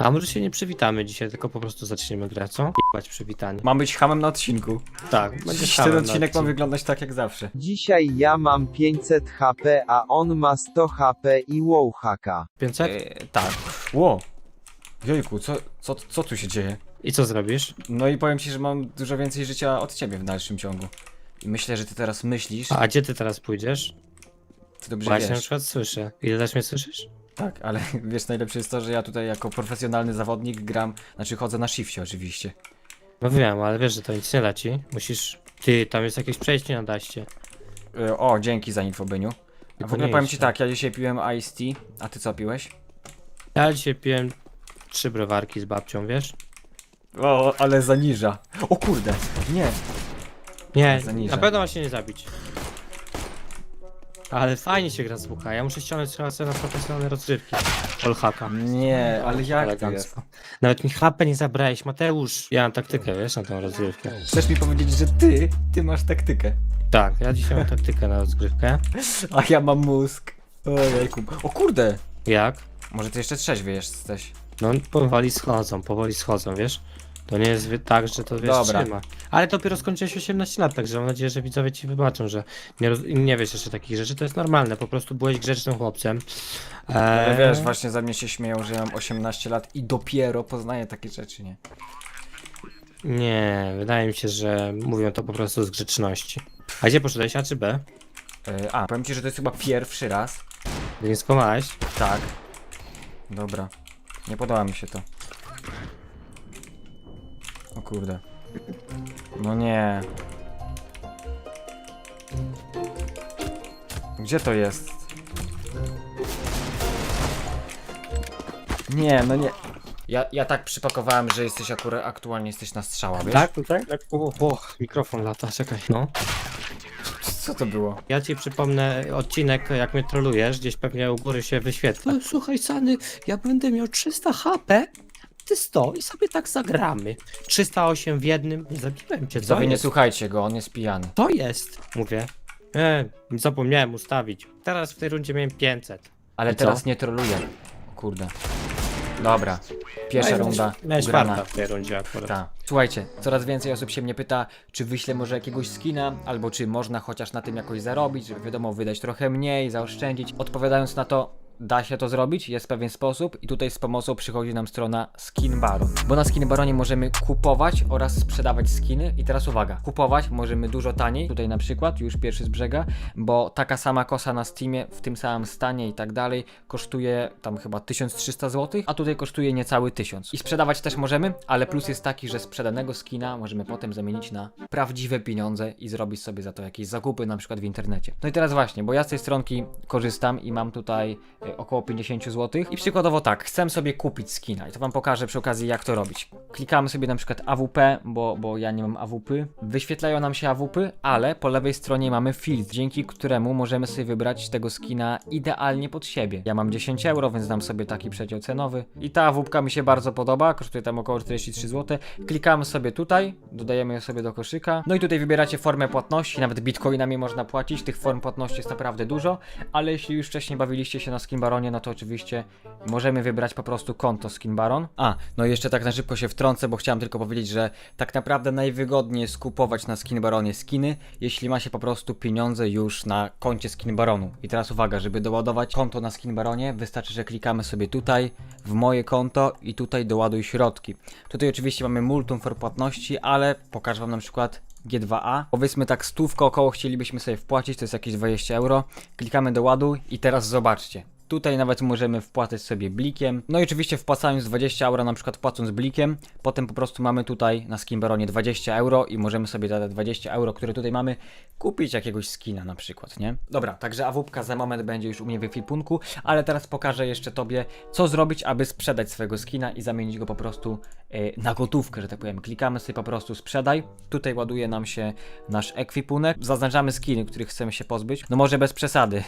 A może się nie przywitamy dzisiaj, tylko po prostu zaczniemy grę, co? Jebać przywitanie. Mam być hamem na odcinku. Tak, będzie Dziś hamem ten odcinek ma wyglądać tak jak zawsze. Dzisiaj ja mam 500 HP, a on ma 100 HP i wow haka. 500? E, tak. Ło. Jojku, co, co, co tu się dzieje? I co zrobisz? No i powiem ci, że mam dużo więcej życia od ciebie w dalszym ciągu. I myślę, że ty teraz myślisz, A gdzie ty teraz pójdziesz? ty dobrze cię na wiesz. przykład słyszę. Ile też mnie słyszysz? Tak, ale wiesz, najlepsze jest to, że ja tutaj jako profesjonalny zawodnik gram, znaczy chodzę na shifcie oczywiście. No wiem, ale wiesz, że to nic nie da ci. Musisz... Ty, tam jest jakieś przejście na daście. E, o, dzięki za info, Byniu. A w ogóle powiem ci tak, ja dzisiaj piłem Ice Tea, a ty co piłeś? Ja dzisiaj piłem trzy browarki z babcią, wiesz? O, ale zaniża. O kurde, nie. Nie, Zaniża. na pewno ma się nie zabić. Ale fajnie się gra z WK. Ja muszę ściągnąć trochę sobie na profesjonalne rozrywki. Olhaka. Nie, ale jak to jest? Elegancko. Nawet mi HP nie zabrałeś, Mateusz. Ja mam taktykę, wiesz, na tą rozgrywkę. Chcesz mi powiedzieć, że ty, ty masz taktykę, Tak, ja dzisiaj mam taktykę na rozgrywkę. a ja mam mózg. Ojejku. O kurde! Jak? Może ty jeszcze trzeźwy jesteś. No powoli schodzą, powoli schodzą, wiesz? To nie jest wy- tak, że to wiesz, Dobra. trzyma. Ale dopiero skończyłeś 18 lat, także mam nadzieję, że widzowie ci wybaczą, że nie, roz... nie wiesz jeszcze takich rzeczy. To jest normalne, po prostu byłeś grzecznym chłopcem. Ale Eee, wiesz, właśnie za mnie się śmieją, że ja mam 18 lat i dopiero poznaję takie rzeczy, nie? Nie, wydaje mi się, że mówią to po prostu z grzeczności. A gdzie poszedłeś, A czy B? E, a, powiem ci, że to jest chyba pierwszy raz. Nie skłamałeś? Tak. Dobra. Nie podoba mi się to. Kurde. No nie. Gdzie to jest? Nie, no nie. Ja, ja tak przypakowałem, że jesteś akurat aktualnie jesteś na strzała, wiesz? Tak, tak, tak. O, o, mikrofon lata, czekaj. No. Co to było? Ja ci przypomnę odcinek, jak mnie trolujesz, gdzieś pewnie u góry się wyświetla. Słuchaj, Sany, ja będę miał 300 HP, ty 100 i sobie tak zagramy. 308 w jednym, nie zabiłem cię, co nie jest? słuchajcie go, on jest pijany. To jest, mówię. E, zapomniałem ustawić. Teraz w tej rundzie miałem 500. Ale I co? teraz nie troluję. Kurde. Dobra. Pierwsza Miałeś- runda. Ugrana. farta w tej rundzie akurat. Tak. Słuchajcie, coraz więcej osób się mnie pyta, czy wyślę może jakiegoś skina, albo czy można chociaż na tym jakoś zarobić, żeby wiadomo, wydać trochę mniej, zaoszczędzić. Odpowiadając na to, da się to zrobić, jest pewien sposób i tutaj z pomocą przychodzi nam strona Skin Baron. Bo na Skin Baronie możemy kupować oraz sprzedawać skiny i teraz uwaga, kupować możemy dużo taniej, tutaj na przykład, już pierwszy z brzega, bo taka sama kosa na Steamie w tym samym stanie i tak dalej kosztuje tam chyba 1300 zł, a tutaj kosztuje niecały 1000. I sprzedawać też możemy, ale plus jest taki, że sprzedanego skina możemy potem zamienić na prawdziwe pieniądze i zrobić sobie za to jakieś zakupy, na przykład w internecie. No i teraz właśnie, bo ja z tej stronki korzystam i mam tutaj e, około 50 zł i przykładowo tak, chcę sobie kupić skina i to wam pokażę przy okazji jak to robić. Klikamy sobie na przykład AWP, bo, bo ja nie mam AWP. Wyświetlają nam się AWP, ale po lewej stronie mamy filtr, dzięki któremu możemy sobie wybrać tego skina idealnie pod siebie. Ja mam 10 euro, więc dam sobie taki przedział cenowy i ta AWP mi się bardzo podoba, kosztuje tam około 43 zł. Klikamy sobie tutaj, dodajemy ją sobie do koszyka, no i tutaj wybieracie formę płatności, nawet bitcoinami można płacić, tych form płatności jest naprawdę dużo, ale jeśli już wcześniej bawiliście się na Skin Baronie, no to oczywiście możemy wybrać po prostu konto Skin Baron. A, no jeszcze tak na szybko się wtrącę, bo chciałem tylko powiedzieć, że tak naprawdę najwygodniej jest kupować na Skin Baronie skiny, jeśli ma się po prostu pieniądze już na koncie Skin Baronu. I teraz uwaga, żeby doładować konto na Skin Baronie, wystarczy, że klikamy sobie tutaj w moje konto i tutaj doładuj środki. Tutaj oczywiście mamy multum for płatności, ale pokażę wam na przykład G2A. Powiedzmy tak stówkę około chcielibyśmy sobie wpłacić, to jest jakieś 20 euro. Klikamy do ładu i teraz zobaczcie. Tutaj nawet możemy wpłacać sobie blikiem. No i oczywiście wpłacając 20 euro, na przykład płacąc blikiem, potem po prostu mamy tutaj na Skimbaronie 20 euro i możemy sobie za te 20 euro, które tutaj mamy, kupić jakiegoś skina na przykład, nie? Dobra, także awupka za moment będzie już u mnie w ekwipunku, ale teraz pokażę jeszcze tobie, co zrobić, aby sprzedać swojego skina i zamienić go po prostu e, na gotówkę, że tak powiem. Klikamy sobie po prostu sprzedaj. Tutaj ładuje nam się nasz ekwipunek. Zaznaczamy skiny, których chcemy się pozbyć. No może bez przesady.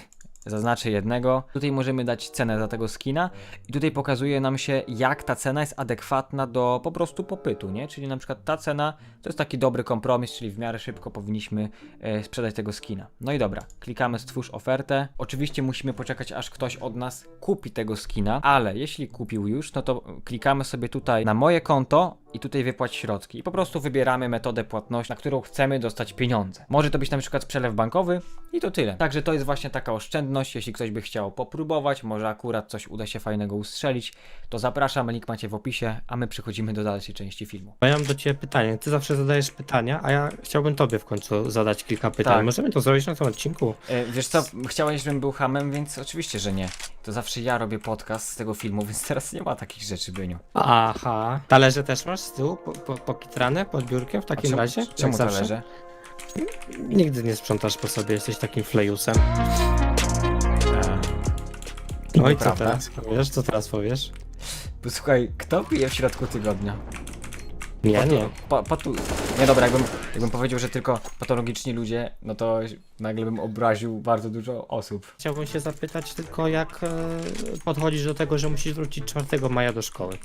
Zaznaczę jednego. Tutaj możemy dać cenę za tego skina i tutaj pokazuje nam się, jak ta cena jest adekwatna do po prostu popytu, nie? Czyli na przykład ta cena to jest taki dobry kompromis, czyli w miarę szybko powinniśmy e, sprzedać tego skina. No i dobra, klikamy stwórz ofertę. Oczywiście musimy poczekać, aż ktoś od nas kupi tego skina, ale jeśli kupił już, no to klikamy sobie tutaj na moje konto i tutaj wypłać środki. I po prostu wybieramy metodę płatności, na którą chcemy dostać pieniądze. Może to być na przykład przelew bankowy i to tyle. Także to jest właśnie taka oszczędność. Jeśli ktoś by chciał popróbować, może akurat coś uda się fajnego ustrzelić, to zapraszam, link macie w opisie, a my przechodzimy do dalszej części filmu. Ja mam do ciebie pytanie. Ty zawsze zadajesz pytania, a ja chciałbym tobie w końcu zadać kilka pytań. Tak. Możemy to zrobić na tym odcinku? E, wiesz co, chciałeś, żebym był hamem, więc oczywiście, że nie. To zawsze ja robię podcast z tego filmu, więc teraz nie ma takich rzeczy, Byniu. Aha. Talerze też masz z tyłu, po, po, pokitrane pod biurkiem w takim czemu- razie? Czemu Jak zawsze? talerze? Nigdy nie sprzątasz po sobie, jesteś takim flejusem. No i co Nieprawda. teraz powiesz? Co teraz powiesz? Posłuchaj, kto pije w środku tygodnia? Nie, Patu- nie. Pa, patu... Nie dobra, jakbym, jakbym powiedział, że tylko patologiczni ludzie, no to nagle bym obraził bardzo dużo osób. Chciałbym się zapytać tylko, jak e, podchodzisz do tego, że musisz wrócić 4 maja do szkoły.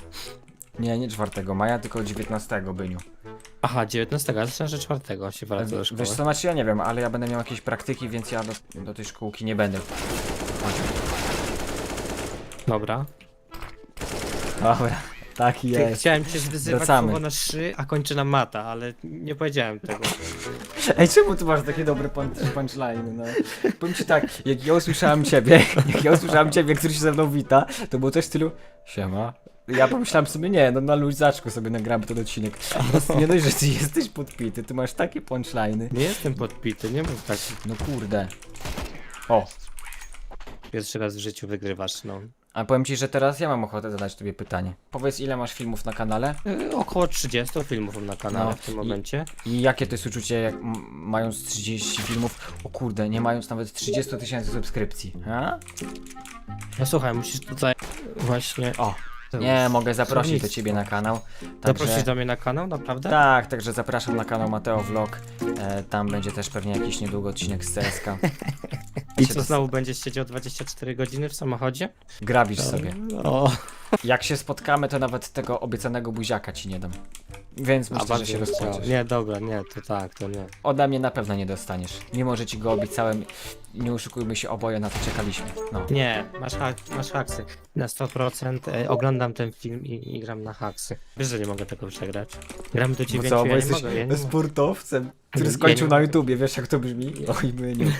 Nie, nie 4 maja, tylko 19 byniu. Aha, 19, ale myślałem, że 4 się wraca do szkoły. Wiesz co, znaczy ja nie wiem, ale ja będę miał jakieś praktyki, więc ja do, do tej szkółki nie będę. chodził. Dobra. Dobra, taki Ty, chciałem cię zwyzywać Wracamy. słowo na szy, a kończy na mata, ale nie powiedziałem tego. Ej, czemu ty masz takie dobre punch- punchline, no? Powiem ci tak, jak ja usłyszałem ciebie, jak ja usłyszałem ciebie, który się ze mną wita, to było coś w stylu Siema. Ja pomyślałem sobie, nie, no na luzaczku sobie nagramy ten odcinek. Nie dość, że ty jesteś podpity, ty masz takie punchline'y. Nie jestem podpity, nie mów tak. No kurde. O, Pierwszy raz w życiu wygrywasz, no. a powiem ci, że teraz ja mam ochotę zadać tobie pytanie. Powiedz, ile masz filmów na kanale E, Około 30 filmów mam na kanale No, w tym i- momencie. i jakie to jest uczucie, jak m- mając 30 filmów, o kurde, nie mając nawet 30 tysięcy subskrypcji, a? No słuchaj, musisz tutaj właśnie... O! Nie, mogę zaprosić do ciebie na kanał. Zaprosić Także, do mnie na kanał, naprawdę? tak, także zapraszam na kanał Mateo Vlog. E, tam będzie też pewnie jakiś niedługo odcinek z CSK. I co, znowu będziesz siedział 24 godziny w samochodzie? Grabisz sobie. O, Jak się spotkamy, to nawet tego obiecanego buziaka ci nie dam. Więc a myślę, że się rozpłaczesz. Nie, dobra, nie, to tak, to nie. Ode mnie na pewno nie dostaniesz. Mimo, że ci go obiecałem, nie oszukujmy się, oboje na to czekaliśmy. No. Nie, masz, hak, masz haksy. Na 100% e, oglądam ten film i, i gram na haksy. Wiesz, że nie mogę tego przegrać. Gram do 9, ja nie mogę, ja nie mogę. sportowcem, który Ja skończył nie na mogę. YouTubie, wiesz jak to brzmi? Oj, myniu. I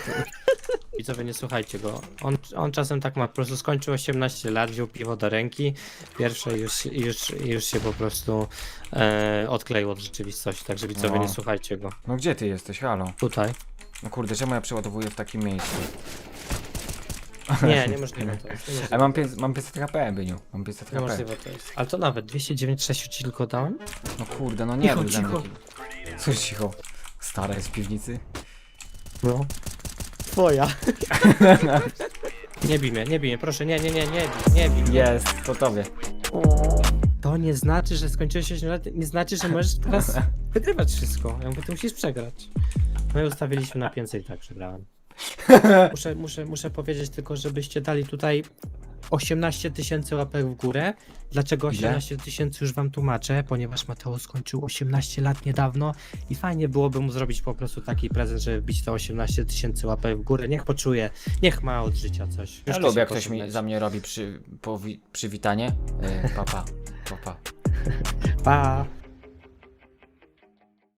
wy nie słuchajcie go. On, on czasem tak ma, po prostu skończył 18 lat, wziął piwo do ręki, pierwsze już, już, już się po prostu e, odkleił od rzeczywistości, także widzowie No. nie słuchajcie go. No gdzie ty jesteś, halo? Tutaj. No kurde, czemu ja przeładowuję w takim miejscu? Nie, niemożliwe to jest. Niemożliwe, mam, pięć, mam 500 HP, Byniu. Mam 500 HP. niemożliwe to jest. Ale to nawet 296 ci tylko dałem? No kurde, no nie Cicho, był dla mnie cicho. taki- Cóż cicho. Stara jest w piwnicy. No. Twoja. nie bij mnie, nie bij mnie, proszę, nie, nie, nie, nie bij, nie bij mnie. Jest, to tobie. To nie znaczy, że skończyłeś 8 lat, nie znaczy, że możesz teraz wygrywać wszystko. Ja mówię, ty musisz przegrać. No i ustawiliśmy na 500 i tak przegrałem. Muszę, muszę, muszę powiedzieć tylko, żebyście dali tutaj 18 tysięcy łapek w górę. Dlaczego Ile? 18 tysięcy już wam tłumaczę? Ponieważ Mateo skończył 18 lat niedawno i fajnie byłoby mu zrobić po prostu taki prezent, żeby wbić te 18 tysięcy łapek w górę. Niech poczuje, niech ma od życia coś. Ja Już lubię, się jak ktoś mi za mnie robi przy, powi, przywitanie. Yy, papa, papa. Pa!